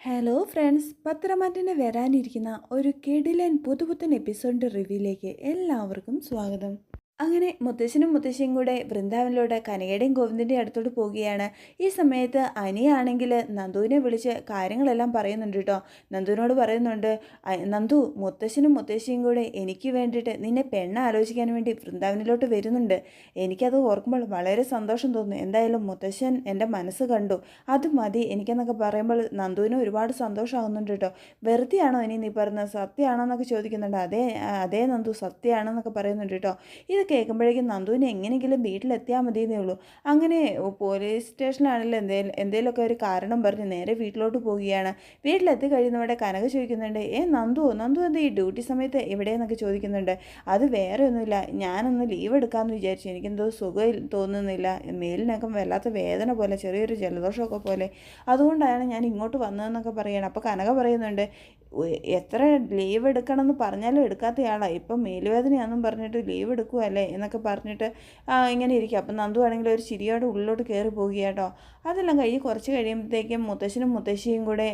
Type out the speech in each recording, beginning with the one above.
Hello friends പത്രമാറ്റിന് വരാനിരിക്കുന്ന ഒരു കിടിലൻ പുതുപുത്തൻ എപ്പിസോഡിന്റെ റിവ്യൂയിലേക്ക് എല്ലാവർക്കും സ്വാഗതം. അങ്ങനെ മുത്തശ്ശനും മുത്തശ്ശിയും കൂടെ വൃന്ദാവനിലൂടെ കനകയുടെയും ഗോവിന്ദന്റെയും അടുത്തോട്ട് പോവുകയാണ്. ഈ സമയത്ത് അനിയാണെങ്കിൽ നന്ദുവിനെ വിളിച്ച് കാര്യങ്ങളെല്ലാം പറയുന്നുണ്ട് കേട്ടോ. നന്ദുവിനോട് പറയുന്നുണ്ട് നന്ദു മുത്തശ്ശനും മുത്തശ്ശിയും കൂടെ എനിക്ക് വേണ്ടിയിട്ട് നിന്നെ പെണ്ണ ആലോചിക്കാൻ വേണ്ടി വൃന്ദാവനിലോട്ട് വരുന്നുണ്ട്. എനിക്കത് ഓർക്കുമ്പോൾ വളരെ സന്തോഷം തോന്നുന്നു. എന്തായാലും മുത്തശ്ശൻ എന്റെ മനസ്സ് കണ്ടു. അത് മതി എനിക്കെന്നൊക്കെ പറയുമ്പോൾ നന്ദുവിന് ഒരുപാട് സന്തോഷമാകുന്നുണ്ട് കേട്ടോ. വെറുതെയാണോ ഇനി നീ പറഞ്ഞത് സത്യമാണോ എന്നൊക്കെ ചോദിക്കുന്നുണ്ട്. അതേ അതേ നന്ദു സത്യമാണെന്നൊക്കെ പറയുന്നുണ്ട് കേട്ടോ. ഇത് കേൾക്കുമ്പോഴേക്കും നന്ദുവിന് എങ്ങനെയെങ്കിലും വീട്ടിലെത്തിയാൽ മതി എന്നേ ഉള്ളൂ. അങ്ങനെ പോലീസ് സ്റ്റേഷനിലാണെങ്കിലും എന്തേലും എന്തെങ്കിലുമൊക്കെ ഒരു കാരണം പറഞ്ഞ് നേരെ വീട്ടിലോട്ട് പോവുകയാണ്. വീട്ടിലെത്തി കഴിയുന്നവിടെ കനക ചോദിക്കുന്നുണ്ട് ഏ നന്ദു നന്ദു എന്താ ഈ ഡ്യൂട്ടി സമയത്ത് എവിടെയെന്നൊക്കെ ചോദിക്കുന്നുണ്ട്? അത് വേറെ ഒന്നുമില്ല. ഞാനൊന്ന് ലീവ് എടുക്കാമെന്ന് വിചാരിച്ചു. എനിക്കെന്തോ സുഖം തോന്നുന്നില്ല. മേലിനൊക്കെ വല്ലാത്ത വേദന പോലെ ചെറിയൊരു ജലദോഷമൊക്കെ പോലെ. അതുകൊണ്ടാണ് ഞാൻ ഇങ്ങോട്ട് വന്നതെന്നൊക്കെ പറയണം. അപ്പോൾ കനക പറയുന്നുണ്ട് എത്ര ലീവ് എടുക്കണമെന്ന് പറഞ്ഞാലും എടുക്കാത്തയാളാണ് ഇപ്പം മേലുവേദനയാണെന്നും പറഞ്ഞിട്ട് ലീവ് എടുക്കുമല്ലേ എന്നൊക്കെ പറഞ്ഞിട്ട് ഇങ്ങനെ ഇരിക്കും. അപ്പം നന്ദു ആണെങ്കിൽ ഒരു ചിരിയോടെ ഉള്ളിലോട്ട് കയറി പോകുകയാട്ടോ അതെല്ലാം കഴിഞ്ഞ് കുറച്ച് കഴിയുമ്പോഴത്തേക്കും മുത്തശ്ശനും മുത്തശ്ശിയും കൂടെ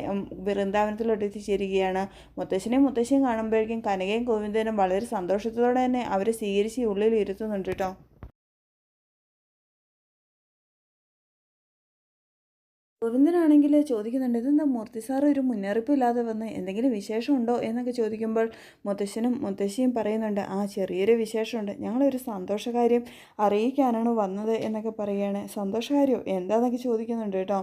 വൃന്ദാവനത്തിലോട്ട് എത്തിച്ചേരുകയാണ്. മുത്തശ്ശനെയും മുത്തശ്ശിയും കാണുമ്പോഴേക്കും കനകയും ഗോവിന്ദനും വളരെ സന്തോഷത്തോടെ തന്നെ അവരെ സ്വീകരിച്ച് ഉള്ളിൽ ഇരുത്തുന്നുണ്ട് കേട്ടോ. ഗോവിന്ദനാണെങ്കിൽ ചോദിക്കുന്നുണ്ട് ഇതെന്താ മൂർത്തി സാർ ഒരു മുന്നറിയിപ്പില്ലാതെ വന്ന് എന്തെങ്കിലും വിശേഷമുണ്ടോ? എന്നൊക്കെ ചോദിക്കുമ്പോൾ മുത്തശ്ശനും മുത്തശ്ശിയും പറയുന്നുണ്ട് ആ ചെറിയൊരു വിശേഷമുണ്ട്. ഞങ്ങളൊരു സന്തോഷകാര്യം അറിയിക്കാനാണ് വന്നത് എന്നൊക്കെ പറയുകയാണ് സന്തോഷകാര്യം? എന്താന്നൊക്കെ ചോദിക്കുന്നുണ്ട് കേട്ടോ?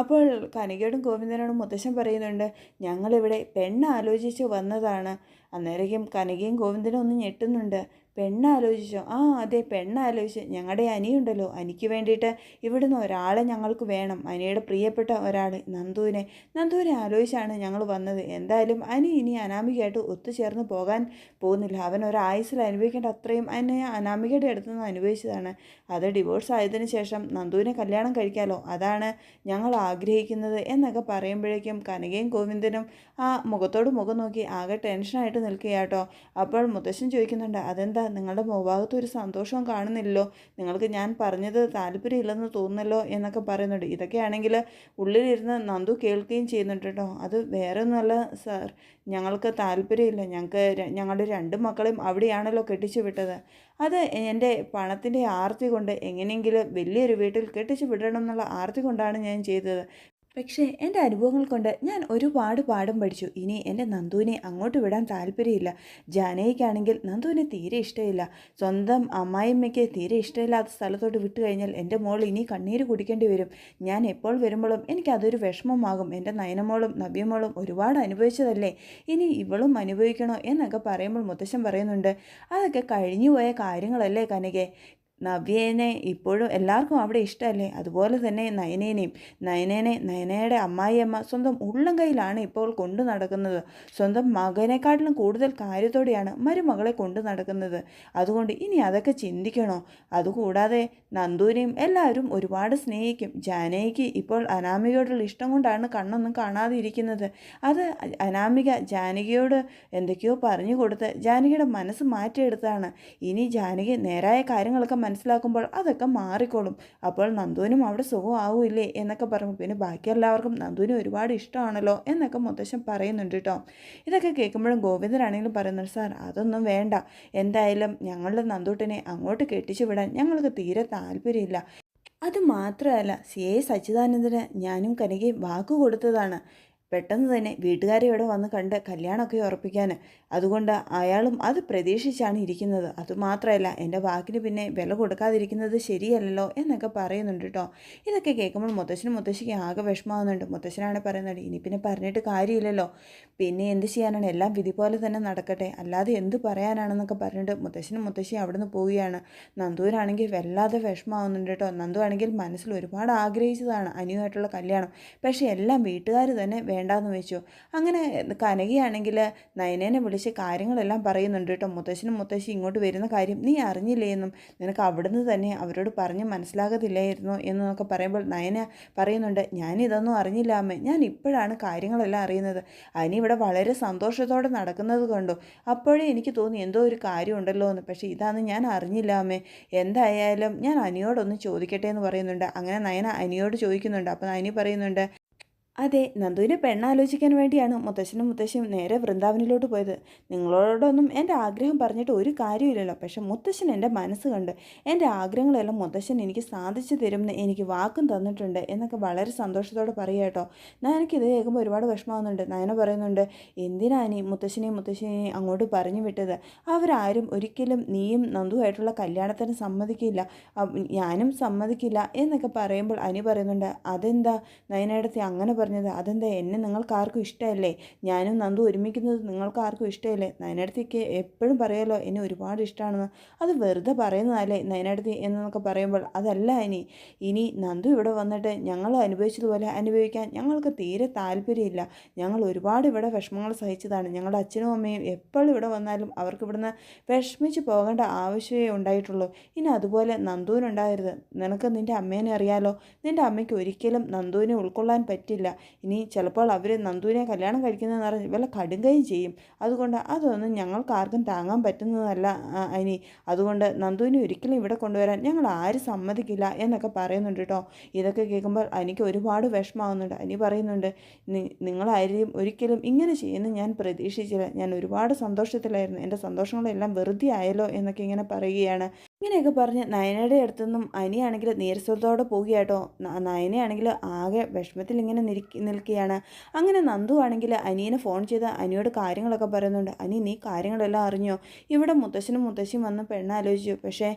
അപ്പോൾ കനികയോടും ഗോവിന്ദനോടും മുത്തശ്ശൻ പറയുന്നുണ്ട് ഞങ്ങളിവിടെ പെണ്ണ് ആലോചിച്ച് വന്നതാണ്. അന്നേരേക്കും കനകയും ഗോവിന്ദനും ഒന്ന് ഞെട്ടുന്നുണ്ട്. പെണ്ണ് ആലോചിച്ചോ ആ അതെ പെണ്ണ് ആലോചിച്ച് ഞങ്ങളുടെ അനിയുണ്ടല്ലോ. അനിക്ക് വേണ്ടിയിട്ട് ഇവിടുന്ന് ഒരാളെ ഞങ്ങൾക്ക് വേണം. അനിയുടെ പ്രിയപ്പെട്ട ഒരാൾ നന്ദുവിനെ. നന്ദുവിനെ ആലോചിച്ചാണ് ഞങ്ങൾ വന്നത്. എന്തായാലും അനി ഇനി അനാമികയായിട്ട് ഒത്തുചേർന്ന് പോകാൻ പോകുന്നില്ല. അവൻ ഒരു ആയുസിൽ അനുഭവിക്കേണ്ട അത്രയും അന്നെ അനാമികയുടെ അടുത്ത് നിന്ന് അനുഭവിച്ചതാണ്. അത് ഡിവോഴ്സ് ആയതിനു ശേഷം നന്ദുവിനെ കല്യാണം കഴിക്കാമല്ലോ അതാണ് ഞങ്ങൾ ആഗ്രഹിക്കുന്നത് എന്നൊക്കെ പറയുമ്പോഴേക്കും കനകയും ഗോവിന്ദനും ആ മുഖത്തോട് മുഖം നോക്കി ആകെ ടെൻഷനായിട്ട് നിൽക്കുകയാട്ടോ. അപ്പോൾ മുത്തശ്ശൻ ചോദിക്കുന്നുണ്ട് അതെന്താ? നിങ്ങളുടെ മുഖഭാഗത്ത് ഒരു സന്തോഷവും കാണുന്നില്ലല്ലോ? നിങ്ങൾക്ക് ഞാൻ പറഞ്ഞത് താല്പര്യമില്ലെന്ന് തോന്നുന്നല്ലോ? എന്നൊക്കെ പറയുന്നുണ്ട്. ഇതൊക്കെയാണെങ്കിൽ ഉള്ളിലിരുന്ന് നന്ദു കേൾക്കുകയും ചെയ്യുന്നുണ്ട് കേട്ടോ. അത് വേറെ ഒന്നുമല്ല സാർ. ഞങ്ങൾക്ക് താല്പര്യമില്ല. ഞങ്ങൾക്ക് ഞങ്ങളുടെ രണ്ട് മക്കളെയും അവിടെയാണല്ലോ കെട്ടിച്ചു വിട്ടത്. അത് എന്റെ പണത്തിന്റെ ആർത്തി കൊണ്ട് എങ്ങനെയെങ്കിലും വലിയൊരു വീട്ടിൽ കെട്ടിച്ചു വിടണം എന്നുള്ള ആർത്തി കൊണ്ടാണ് ഞാൻ ചെയ്തത്. പക്ഷേ എന്റെ അനുഭവങ്ങൾ കൊണ്ട് ഞാൻ ഒരുപാട് പാഠം പഠിച്ചു. ഇനി എന്റെ നന്ദുവിനെ അങ്ങോട്ട് വിടാൻ താല്പര്യമില്ല. ജാനകിക്കാണെങ്കിൽ നന്ദുവിനെ തീരെ ഇഷ്ടമില്ല. സ്വന്തം അമ്മായിമ്മയ്ക്ക് തീരെ ഇഷ്ടമില്ലാത്ത സ്ഥലത്തോട്ട് വിട്ടു കഴിഞ്ഞാൽ എന്റെ മോൾ ഇനി കണ്ണീര് കുടിക്കേണ്ടി വരും. ഞാൻ എപ്പോൾ വരുമ്പോഴും എനിക്കതൊരു വിഷമമാകും. എന്റെ നയനമോളും നവ്യമോളും ഒരുപാട് അനുഭവിച്ചതല്ലേ? ഇനി ഇവളും അനുഭവിക്കണോ എന്നൊക്കെ പറയുമ്പോൾ മുത്തശ്ശൻ പറയുന്നുണ്ട് അതൊക്കെ കഴിഞ്ഞുപോയ കാര്യങ്ങളല്ലേ കനകെ? നവ്യേനെ ഇപ്പോഴും എല്ലാവർക്കും അവിടെ ഇഷ്ടമല്ലേ? അതുപോലെ തന്നെ നയനേനെയും. നയനേനെ നയനയുടെ അമ്മായിയമ്മ സ്വന്തം ഉള്ളം കയ്യിലാണ് ഇപ്പോൾ കൊണ്ടു നടക്കുന്നത്. സ്വന്തം മകനെക്കാട്ടിലും കൂടുതൽ കാര്യത്തോടെയാണ് മരുമകളെ കൊണ്ടു നടക്കുന്നത്. അതുകൊണ്ട് ഇനി അതൊക്കെ ചിന്തിക്കണോ? അതുകൂടാതെ നന്ദൂരിയും എല്ലാവരും ഒരുപാട് സ്നേഹിക്കും. ജാനകിക്ക് ഇപ്പോൾ അനാമികയോടുള്ള ഇഷ്ടം കൊണ്ടാണ് കണ്ണൊന്നും കാണാതെ ഇരിക്കുന്നത് അത് അനാമിക ജാനകിയോട് എന്തൊക്കെയോ പറഞ്ഞു കൊടുത്ത് ജാനകിയുടെ മനസ്സ് മാറ്റിയെടുത്താണ് ഇനി ജാനകി നേരായ കാര്യങ്ങളൊക്കെ മനസ്സിലാക്കുമ്പോൾ അതൊക്കെ മാറിക്കോളും. അപ്പോൾ നന്ദുവിനും അവിടെ സുഖമാവില്ലേ എന്നൊക്കെ പറഞ്ഞു പിന്നെ ബാക്കി എല്ലാവർക്കും നന്ദുവിനും ഒരുപാട് ഇഷ്ടമാണല്ലോ എന്നൊക്കെ മുത്തശ്ശൻ പറയുന്നുണ്ട് കേട്ടോ. ഇതൊക്കെ കേൾക്കുമ്പോഴും ഗോവിന്ദനാണെങ്കിലും പറയുന്നുണ്ട് സാർ അതൊന്നും വേണ്ട. എന്തായാലും ഞങ്ങളുടെ നന്ദൂട്ടിനെ അങ്ങോട്ട് കെട്ടിച്ചു വിടാൻ ഞങ്ങൾക്ക് തീരെ താല്പര്യമില്ല. അത് മാത്രമല്ല സി. എ. സച്ചിദാനന്ദന് ഞാനും കനകയും വാക്ക് കൊടുത്തതാണ്. പെട്ടെന്ന് തന്നെ വീട്ടുകാരെ ഇവിടെ വന്ന് കണ്ട് കല്യാണമൊക്കെ ഉറപ്പിക്കാൻ അതുകൊണ്ട് അയാളും അത് പ്രതീക്ഷിച്ചാണ് ഇരിക്കുന്നത്. അതുമാത്രമല്ല എന്റെ വാക്കിന് പിന്നെ വില കൊടുക്കാതിരിക്കുന്നത് ശരിയല്ലല്ലോ എന്നൊക്കെ പറയുന്നുണ്ട് കേട്ടോ. ഇതൊക്കെ കേൾക്കുമ്പോൾ മുത്തശ്ശനും മുത്തശ്ശിക്ക് ആകെ വിഷമാവുന്നുണ്ട് മുത്തശ്ശനാണ് പറയുന്നത് ഇനി പിന്നെ പറഞ്ഞിട്ട് കാര്യമില്ലല്ലോ. പിന്നെ എന്ത് ചെയ്യാനാണ്? എല്ലാം വിധി പോലെ തന്നെ നടക്കട്ടെ. അല്ലാതെ എന്ത് പറയാനാണെന്നൊക്കെ പറഞ്ഞിട്ട് മുത്തശ്ശനും മുത്തശ്ശിയും അവിടുന്ന് പോവുകയാണ്. നന്ദുവിനാണെങ്കിൽ വല്ലാതെ വിഷമാവുന്നുണ്ട് കേട്ടോ. നന്ദു ആണെങ്കിൽ മനസ്സിൽ ഒരുപാട് ആഗ്രഹിച്ചതാണ് അനിയുമായിട്ടുള്ള കല്യാണം. പക്ഷേ എല്ലാം വീട്ടുകാർ തന്നെ വേണ്ടാന്ന് വെച്ചു അങ്ങനെ കനകയാണെങ്കിൽ നയനേനെ വിളിച്ച് കാര്യങ്ങളെല്ലാം പറയുന്നുണ്ട് കേട്ടോ. മുത്തശ്ശനും മുത്തശ്ശി ഇങ്ങോട്ട് വരുന്ന കാര്യം നീ അറിഞ്ഞില്ലേ എന്നും നിനക്ക് അവിടുന്ന് തന്നെ അവരോട് പറഞ്ഞ് മനസ്സിലാകത്തില്ലായിരുന്നു എന്നൊക്കെ പറയുമ്പോൾ നയന പറയുന്നുണ്ട് ഞാനിതൊന്നും അറിഞ്ഞില്ല അമ്മേ. ഞാൻ ഇപ്പോഴാണ് കാര്യങ്ങളെല്ലാം അറിയുന്നത്. അനി ഇവിടെ വളരെ സന്തോഷത്തോടെ നടക്കുന്നത് കണ്ടു. അപ്പോഴേ എനിക്ക് തോന്നി എന്തോ ഒരു കാര്യമുണ്ടല്ലോ എന്ന്. പക്ഷേ ഇതാണ് ഞാൻ അറിഞ്ഞില്ല അമ്മേ. എന്തായാലും ഞാൻ അനിയോടൊന്ന് ചോദിക്കട്ടെ എന്ന് പറയുന്നുണ്ട്. അങ്ങനെ നയന അനിയോട് ചോദിക്കുന്നുണ്ട്. അപ്പോൾ അനി പറയുന്നുണ്ട് അതെ നന്ദുവിനെ പെണ്ണാലോചിക്കാൻ വേണ്ടിയാണ് മുത്തശ്ശനും മുത്തശ്ശിയും നേരെ വൃന്ദാവനിലോട്ട് പോയത്. നിങ്ങളോടൊന്നും എന്റെ ആഗ്രഹം പറഞ്ഞിട്ട് ഒരു കാര്യമില്ലല്ലോ പക്ഷെ മുത്തശ്ശൻ എന്റെ മനസ്സ് കണ്ട് എന്റെ ആഗ്രഹങ്ങളെല്ലാം മുത്തശ്ശൻ എനിക്ക് സാധിച്ചു തരുമെന്ന് എനിക്ക് വാക്കും തന്നിട്ടുണ്ട് എന്നൊക്കെ വളരെ സന്തോഷത്തോടെ പറയുക കേട്ടോ. ഞാൻ എനിക്കിത് കേൾക്കുമ്പോൾ ഒരുപാട് വിഷമമാകുന്നുണ്ട് നയന പറയുന്നുണ്ട് എന്തിനാണ് നീ മുത്തശ്ശനെയും മുത്തശ്ശിനെയും അങ്ങോട്ട് പറഞ്ഞു വിട്ടത്? അവരാരും ഒരിക്കലും നീയും നന്ദുവായിട്ടുള്ള കല്യാണത്തിന് സമ്മതിക്കില്ല. ഞാനും സമ്മതിക്കില്ല എന്നൊക്കെ പറയുമ്പോൾ അനി പറയുന്നുണ്ട് അതെന്താ? നയനയിടത്തെ അങ്ങനെ പറഞ്ഞത് അതെന്താ എന്നെ നിങ്ങൾക്ക് ആർക്കും ഇഷ്ടമല്ലേ? ഞാനും നന്ദു ഒരുമിക്കുന്നത് നിങ്ങൾക്ക് ആർക്കും ഇഷ്ടമല്ലേ? നയനടുത്തേക്ക് എപ്പോഴും പറയുമല്ലോ എന്നെ ഒരുപാട് ഇഷ്ടമാണെന്ന് അത് വെറുതെ പറയുന്നതല്ലേ നയനടുത്തി എന്നൊക്കെ പറയുമ്പോൾ അതല്ല ഇനി. ഇനി നന്ദു ഇവിടെ വന്നിട്ട് ഞങ്ങൾ അനുഭവിച്ചതുപോലെ അനുഭവിക്കാൻ ഞങ്ങൾക്ക് തീരെ താല്പര്യമില്ല. ഞങ്ങൾ ഒരുപാട് ഇവിടെ വിഷമങ്ങൾ സഹിച്ചതാണ്. ഞങ്ങളുടെ അച്ഛനും അമ്മയും എപ്പോഴും ഇവിടെ വന്നാലും അവർക്ക് ഇവിടുന്ന് വിഷമിച്ച് പോകേണ്ട ആവശ്യമേ ഉണ്ടായിട്ടുള്ളൂ. ഇനി അതുപോലെ നന്ദുവിനുണ്ടാകരുത്. നിനക്ക് നിന്റെ അമ്മേനെ അറിയാലോ. നിന്റെ അമ്മയ്ക്ക് ഒരിക്കലും നന്ദുവിനെ ഉൾക്കൊള്ളാൻ പറ്റില്ല. ഇനി ചിലപ്പോൾ അവർ നന്ദുവിനെ കല്യാണം കഴിക്കുന്നതെന്ന് പറഞ്ഞ് വല്ല കടുങ്കയും ചെയ്യും. അതുകൊണ്ട് അതൊന്നും ഞങ്ങൾക്ക് ആർക്കും താങ്ങാൻ പറ്റുന്നതല്ല ഇനി. അതുകൊണ്ട് നന്ദുവിനെ ഒരിക്കലും ഇവിടെ കൊണ്ടുവരാൻ ഞങ്ങൾ ആരും സമ്മതിക്കില്ല എന്നൊക്കെ പറയുന്നുണ്ട് കേട്ടോ. ഇതൊക്കെ കേൾക്കുമ്പോൾ എനിക്ക് ഒരുപാട് വിഷമാവുന്നുണ്ട് അനി പറയുന്നുണ്ട് നിങ്ങളാരും ഒരിക്കലും ഇങ്ങനെ ചെയ്യുന്ന ഞാൻ പ്രതീക്ഷിച്ചില്ല. ഞാൻ ഒരുപാട് സന്തോഷത്തിലായിരുന്നു. എന്റെ സന്തോഷങ്ങളെല്ലാം വെറുതെ ആയല്ലോ എന്നൊക്കെ ഇങ്ങനെ പറയുകയാണ്. ഇങ്ങനെയൊക്കെ പറഞ്ഞ് നയനയുടെ അടുത്തുനിന്നും അനിയാണെങ്കിൽ നീരസത്തോടെ പോവുകയാട്ടോ. നയനയാണെങ്കിൽ ആകെ വിഷമത്തിൽ ഇങ്ങനെ നിൽക്കുകയാണ്. അങ്ങനെ നന്ദു ആണെങ്കിൽ അനിയനെ ഫോൺ ചെയ്ത് അനിയോട് കാര്യങ്ങളൊക്കെ പറയുന്നുണ്ട്. അനി നീ കാര്യങ്ങളെല്ലാം അറിഞ്ഞോ? ഇവിടെ മുത്തശ്ശനും മുത്തശ്ശിയും വന്ന് പെണ്ണാലോചിച്ചു. പക്ഷേ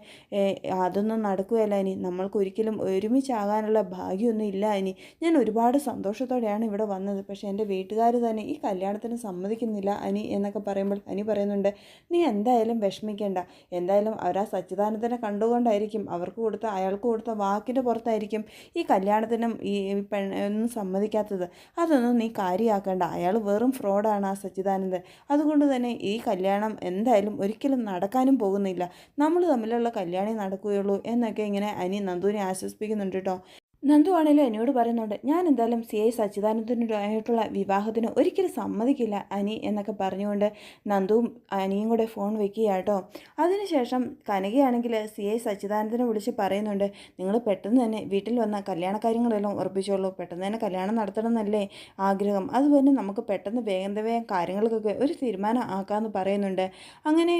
അതൊന്നും നടക്കുകയല്ല അനി. നമ്മൾക്ക് ഒരിക്കലും ഒരുമിച്ചാകാനുള്ള ഭാഗ്യമൊന്നും ഇല്ല അനി. ഞാൻ ഒരുപാട് സന്തോഷത്തോടെയാണ് ഇവിടെ വന്നത്. പക്ഷേ എന്റെ വീട്ടുകാർ തന്നെ ഈ കല്യാണത്തിന് സമ്മതിക്കുന്നില്ല അനി എന്നൊക്കെ പറയുമ്പോൾ അനി പറയുന്നുണ്ട്. നീ എന്തായാലും വിഷമിക്കേണ്ട. എന്തായാലും അവരാ സച്ചിദാനന്ദ സന്താനത്തിനെ കണ്ടുകൊണ്ടായിരിക്കും. അവർക്ക് കൊടുത്ത അയാൾക്ക് കൊടുത്ത വാക്കിന്റെ പുറത്തായിരിക്കും ഈ കല്യാണത്തിനും ഈ പെണ്ണൊന്നും സമ്മതിക്കാത്തത്. അതൊന്നും നീ കാര്യമാക്കേണ്ട അയാൾ വെറും ഫ്രോഡാണ് ആ സച്ചിദാനന്ദൻ. അതുകൊണ്ട് തന്നെ ഈ കല്യാണം എന്തായാലും ഒരിക്കലും നടക്കാനും പോകുന്നില്ല. നമ്മൾ തമ്മിലുള്ള കല്യാണേ നടക്കുകയുള്ളൂ എന്നൊക്കെ ഇങ്ങനെ അനി നന്ദുവിനെ ആശ്വസിപ്പിക്കുന്നുണ്ട് കേട്ടോ. നന്ദു ആണെങ്കിലും എന്നോട് പറയുന്നുണ്ട് ഞാൻ എന്തായാലും സി ഐ സച്ചിദാനന്ദനായിട്ടുള്ള വിവാഹത്തിന് ഒരിക്കലും സമ്മതിക്കില്ല അനി എന്നൊക്കെ പറഞ്ഞുകൊണ്ട് നന്ദുവും അനിയും കൂടെ ഫോൺ വെക്കുക കേട്ടോ അതിനുശേഷം കനകയാണെങ്കിൽ സി ഐ സച്ചിദാനന്ദനെ വിളിച്ച് പറയുന്നുണ്ട് നിങ്ങൾ പെട്ടെന്ന് തന്നെ വീട്ടിൽ വന്ന കല്യാണ കാര്യങ്ങളെല്ലാം ഉറപ്പിച്ചോളൂ പെട്ടെന്ന് തന്നെ കല്യാണം നടത്തണം എന്നല്ലേ ആഗ്രഹം. അതുപോലെ നമുക്ക് പെട്ടെന്ന് വേഗം വേഗം കാര്യങ്ങൾക്കൊക്കെ ഒരു തീരുമാനം ആക്കാമെന്ന് പറയുന്നുണ്ട്. അങ്ങനെ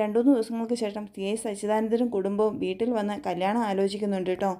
രണ്ടു മൂന്ന് ദിവസങ്ങൾക്ക് ശേഷം സി ഐ സച്ചിദാനന്ദനും കുടുംബവും വീട്ടിൽ വന്ന് കല്യാണം ആലോചിക്കുന്നുണ്ട് കേട്ടോ.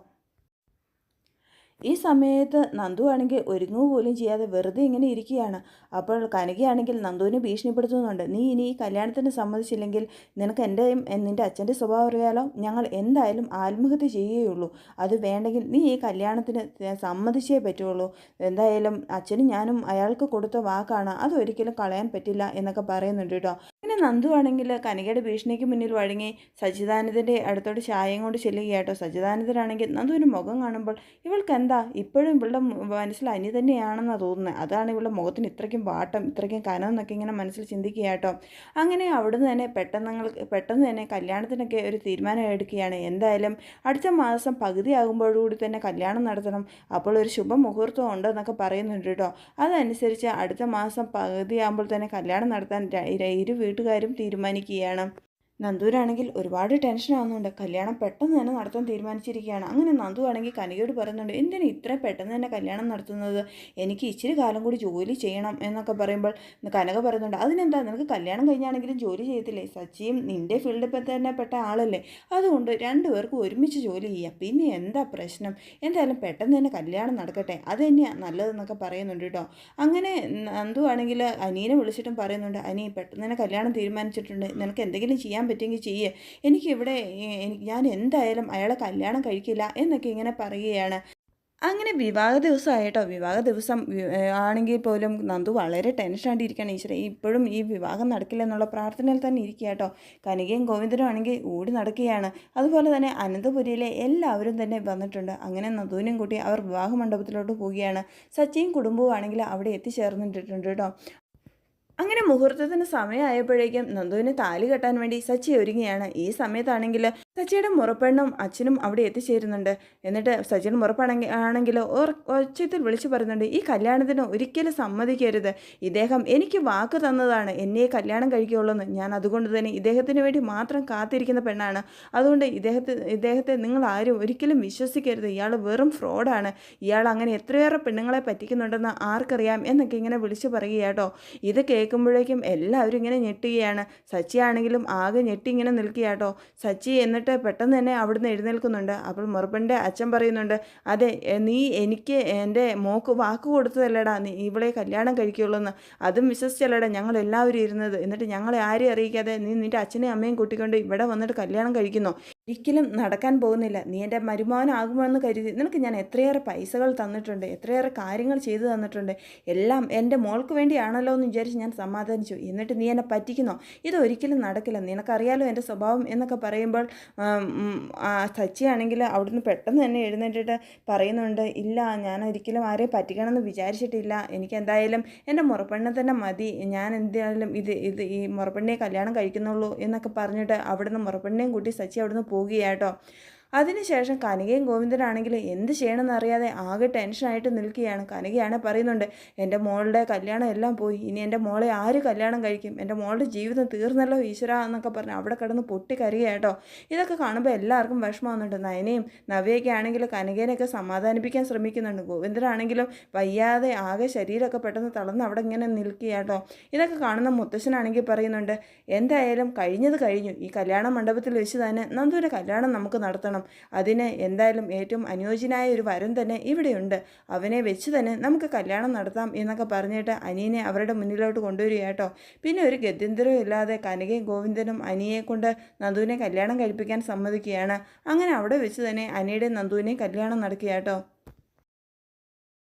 ഈ സമയത്ത് നന്ദു ആണെങ്കിൽ ഒരുങ്ങുക പോലും ചെയ്യാതെ വെറുതെ ഇങ്ങനെ ഇരിക്കുകയാണ്. അപ്പോൾ കനകയാണെങ്കിൽ നന്ദുവിനെ ഭീഷണിപ്പെടുത്തുന്നുണ്ട്. നീ ഇനി ഈ കല്യാണത്തിന് സമ്മതിച്ചില്ലെങ്കിൽ നിനക്ക് എന്റെയും നിന്റെ അച്ഛന്റെ സ്വഭാവം അറിയാലോ? ഞങ്ങൾ എന്തായാലും ആത്മഹത്യ ചെയ്യുകയുള്ളൂ. അത് വേണ്ടെങ്കിൽ നീ ഈ കല്യാണത്തിന് സമ്മതിച്ചേ പറ്റുള്ളൂ. എന്തായാലും അച്ഛനും ഞാനും അയാൾക്ക് കൊടുത്ത വാക്കാണ്. അതൊരിക്കലും കളയാൻ പറ്റില്ല എന്നൊക്കെ പറയുന്നുണ്ട് കേട്ടോ. നന്ദു ആണെങ്കിൽ കനികയുടെ ഭീഷണിക്ക് മുന്നിൽ വഴങ്ങി സച്ചിദാനന്ദന്റെ അടുത്തോട്ട് ചായയും കൊണ്ട് ചെല്ലുകയാട്ടോ സച്ചിദാനന്ദനാണെങ്കിൽ നന്ദുവിന്റെ മുഖം കാണുമ്പോൾ ഇവൾക്ക് എന്താ ഇപ്പോഴും ഇവളുടെ മനസ്സിൽ അനി തന്നെയാണെന്നാണ് തോന്നുന്നത് അതാണ് ഇവളുടെ മുഖത്തിന് ഇത്രയ്ക്കും പാട്ടം ഇത്രയ്ക്കും കനം എന്നൊക്കെ ഇങ്ങനെ മനസ്സിൽ ചിന്തിക്കുകയാട്ടോ അങ്ങനെ അവിടുന്ന് തന്നെ പെട്ടെന്ന് പെട്ടെന്ന് തന്നെ കല്യാണത്തിനൊക്കെ ഒരു തീരുമാനം എടുക്കുകയാണ്. എന്തായാലും അടുത്ത മാസം പകുതിയാകുമ്പോഴുകൂടി തന്നെ കല്യാണം നടത്തണം. അപ്പോൾ ഒരു ശുഭമുഹൂർത്തം ഉണ്ടെന്നൊക്കെ പറയുന്നുണ്ട് കേട്ടോ അതനുസരിച്ച് അടുത്ത മാസം പകുതിയാകുമ്പോൾ തന്നെ കല്യാണം നടത്താൻ ഇരു വീട്ടുകാരും തീരുമാനിക്കുകയാണ്. നന്ദുവിനാണെങ്കിൽ ഒരുപാട് ടെൻഷൻ ആവുന്നുണ്ട്. കല്യാണം പെട്ടെന്ന് തന്നെ നടത്താൻ തീരുമാനിച്ചിരിക്കുകയാണ്. അങ്ങനെ നന്ദു ആണെങ്കിൽ കനികയോട് പറയുന്നുണ്ട് എന്തിനാണ് ഇത്രയും പെട്ടെന്ന് തന്നെ കല്യാണം നടത്തുന്നത്? എനിക്ക് ഇച്ചിരി കാലം കൂടി ജോലി ചെയ്യണം എന്നൊക്കെ പറയുമ്പോൾ കനക പറയുന്നുണ്ട് അതിനെന്താ? നിനക്ക് കല്യാണം കഴിഞ്ഞാണെങ്കിലും ജോലി ചെയ്യത്തില്ലേ? സച്ചിയും നിന്റെ ഫീൽഡിൽ തന്നെ പെട്ട ആളല്ലേ? അതുകൊണ്ട് രണ്ടുപേർക്കും ഒരുമിച്ച് ജോലി ചെയ്യാം. പിന്നെ എന്താ പ്രശ്നം? എന്തായാലും പെട്ടെന്ന് തന്നെ കല്യാണം നടക്കട്ടെ. അത് തന്നെയാണ് നല്ലതെന്നൊക്കെ പറയുന്നുണ്ട് കേട്ടോ. അങ്ങനെ നന്ദു ആണെങ്കിൽ അനീനെ വിളിച്ചിട്ടും പറയുന്നുണ്ട് അനി പെട്ടെന്ന് തന്നെ കല്യാണം തീരുമാനിച്ചിട്ടുണ്ട്. നിനക്ക് എന്തെങ്കിലും ചെയ്യാൻ പറ്റുമെങ്കിൽ ചെയ്യേ. എനിക്കിവിടെ ഞാൻ എന്തായാലും അയാളെ കല്യാണം കഴിക്കില്ല എന്നൊക്കെ ഇങ്ങനെ പറയുകയാണ്. അങ്ങനെ വിവാഹ ദിവസമായിട്ടോ വിവാഹ ദിവസം ആണെങ്കിൽ പോലും നന്ദു വളരെ ടെൻഷനായിട്ട് ഈശ്വരൻ ഇപ്പോഴും ഈ വിവാഹം നടക്കില്ല എന്നുള്ള പ്രാർത്ഥനയിൽ തന്നെ ഇരിക്കുക കേട്ടോ കനികയും ഗോവിന്ദനും ആണെങ്കിൽ ഓടി നടക്കുകയാണ്. അതുപോലെ തന്നെ അനന്തപുരിയിലെ എല്ലാവരും തന്നെ വന്നിട്ടുണ്ട്. അങ്ങനെ നന്ദുവിനും കൂട്ടി അവർ വിവാഹ മണ്ഡപത്തിലോട്ട് പോവുകയാണ്. സച്ചിയും കുടുംബവും ആണെങ്കിൽ അവിടെ എത്തിച്ചേർന്നിട്ടുണ്ട് കേട്ടോ. അങ്ങനെ മുഹൂർത്തത്തിന് സമയമായപ്പോഴേക്കും നന്ദുവിന് താലി കെട്ടാൻ വേണ്ടി സച്ചി ഒരുങ്ങിയാണ് ഈ സമയത്താണെങ്കിൽ സച്ചിയുടെ മുറപ്പെണ്ണും അച്ഛനും അവിടെ എത്തിച്ചേരുന്നുണ്ട്. എന്നിട്ട് സച്ചിൻ മുറപ്പാണെങ്കിൽ ആണെങ്കിൽ ഒച്ചത്തിൽ വിളിച്ചു പറയുന്നുണ്ട് ഈ കല്യാണത്തിന് ഒരിക്കലും സമ്മതിക്കരുത്. ഇദ്ദേഹം എനിക്ക് വാക്ക് തന്നതാണ്. എന്നെ കല്യാണം കഴിക്കുകയുള്ളൂ എന്ന് ഞാൻ അതുകൊണ്ട് തന്നെ ഇദ്ദേഹത്തിന് വേണ്ടി മാത്രം കാത്തിരിക്കുന്ന പെണ്ണാണ്. അതുകൊണ്ട് ഇദ്ദേഹത്തെ ഇദ്ദേഹത്തെ നിങ്ങൾ ആരും ഒരിക്കലും വിശ്വസിക്കരുത്. ഇയാൾ വെറും ഫ്രോഡാണ്. ഇയാൾ അങ്ങനെ എത്രയേറെ പെണ്ണുങ്ങളെ പറ്റിക്കുന്നുണ്ടെന്ന് ആർക്കറിയാം? എന്നൊക്കെ ഇങ്ങനെ വിളിച്ചു പറയുക കേട്ടോ ഇത് കേൾക്കുമ്പോഴേക്കും എല്ലാവരും ഇങ്ങനെ ഞെട്ടുകയാണ്. സച്ചി ആണെങ്കിലും ആകെ ഞെട്ടി ഇങ്ങനെ നിൽക്കുകയാട്ടോ സച്ചി എന്നിട്ട് പെട്ടെന്ന് തന്നെ അവിടുന്ന് എഴുന്നേൽക്കുന്നുണ്ട്. അപ്പോൾ മുറപ്പന്റെ അച്ഛൻ പറയുന്നുണ്ട് അതെ നീ എനിക്ക് എന്റെ മോക്ക് വാക്ക് കൊടുത്തതല്ലടാ നീ ഇവളെ കല്യാണം കഴിക്കുള്ളൂ എന്ന് അതും വിശ്വസിച്ചല്ലടാ ഞങ്ങൾ എല്ലാവരും ഇരുന്നത്. എന്നിട്ട് ഞങ്ങളെ ആരെയും അറിയിക്കാതെ നീ നിന്റെ അച്ഛനെയും അമ്മയും കൂട്ടിക്കൊണ്ട് ഇവിടെ വന്നിട്ട് കല്യാണം കഴിക്കുന്നു? ഒരിക്കലും നടക്കാൻ പോകുന്നില്ല. നീ എന്റെ മരുമോനാകുമെന്ന് കരുതി. നിനക്ക് ഞാൻ എത്രയേറെ പൈസകൾ തന്നിട്ടുണ്ട് എത്രയേറെ കാര്യങ്ങൾ ചെയ്തു തന്നിട്ടുണ്ട്. എല്ലാം എന്റെ മോൾക്ക് വേണ്ടിയാണല്ലോ എന്ന് വിചാരിച്ച് ഞാൻ സമാധാനിച്ചു. എന്നിട്ട് നീ എന്നെ പറ്റിക്കുന്നോ? ഇതൊരിക്കലും നടക്കില്ല. നിനക്കറിയാലോ എന്റെ സ്വഭാവം എന്നൊക്കെ പറയുമ്പോൾ സച്ചിയാണെങ്കിൽ അവിടുന്ന് പെട്ടെന്ന് തന്നെ എഴുന്നേറ്റിട്ട് പറയുന്നുണ്ട് ഇല്ല ഞാൻ ഒരിക്കലും ആരെ പറ്റിക്കണമെന്ന് വിചാരിച്ചിട്ടില്ല. എനിക്ക് എന്തായാലും എന്റെ മുറപ്പെണ്ണെ തന്നെ മതി. ഞാൻ എന്തായാലും ഇത് ഇത് ഈ മുറപ്പെണ്ണയെ കല്യാണം കഴിക്കുന്നുള്ളൂ എന്നൊക്കെ പറഞ്ഞിട്ട് അവിടുന്ന് മുറപ്പെണ്ണയും കൂട്ടി സച്ചി അവിടുന്ന് പോകുകയാട്ടോ. അതിനുശേഷം കനകയും ഗോവിന്ദനാണെങ്കിൽ എന്ത് ചെയ്യണമെന്ന് അറിയാതെ ആകെ ടെൻഷനായിട്ട് നിൽക്കുകയാണ്. കനകയാണ് പറയുന്നുണ്ട് എന്റെ മോളുടെ കല്യാണം എല്ലാം പോയി. ഇനി എന്റെ മോളെ ആര് കല്യാണം കഴിക്കും? എന്റെ മോളുടെ ജീവിതം തീർന്നല്ലോ ഈശ്വര എന്നൊക്കെ പറഞ്ഞ് അവിടെ കിടന്ന് പൊട്ടി കരയുകയാട്ടോ ഇതൊക്കെ കാണുമ്പോൾ എല്ലാവർക്കും വിഷമമാകുന്നുണ്ട് നയനയും നവ്യയൊക്കെ ആണെങ്കിൽ കനകേനെയൊക്കെ സമാധാനിപ്പിക്കാൻ ശ്രമിക്കുന്നുണ്ട്. ഗോവിന്ദനാണെങ്കിലും വയ്യാതെ ആകെ ശരീരമൊക്കെ പെട്ടെന്ന് തളർന്ന് അവിടെ ഇങ്ങനെ നിൽക്കുകയാട്ടോ ഇതൊക്കെ കാണുന്ന മുത്തശ്ശനാണെങ്കിൽ പറയുന്നുണ്ട് എന്തായാലും കഴിഞ്ഞത് കഴിഞ്ഞു. ഈ കല്യാണ മണ്ഡപത്തിൽ വെച്ച് തന്നെ നന്ദുവിന്റെ കല്യാണം നമുക്ക് നടത്തണം. അതിന് എന്തായാലും ഏറ്റവും അനുയോജ്യനായ ഒരു വരം തന്നെ ഇവിടെയുണ്ട്. അവനെ വെച്ച് തന്നെ നമുക്ക് കല്യാണം നടത്താം എന്നൊക്കെ പറഞ്ഞിട്ട് അനിയനെ അവരുടെ മുന്നിലോട്ട് കൊണ്ടുവരിക കേട്ടോ. പിന്നെ ഒരു ഗത്യന്തരവും ഇല്ലാതെ കനകയും ഗോവിന്ദനും അനിയെ കൊണ്ട് നന്ദുവിനെ കല്യാണം കഴിപ്പിക്കാൻ സമ്മതിക്കുകയാണ്. അങ്ങനെ അവിടെ വെച്ച് തന്നെ അനിയുടെയും നന്ദുവിനെയും കല്യാണം നടക്കുക കേട്ടോ.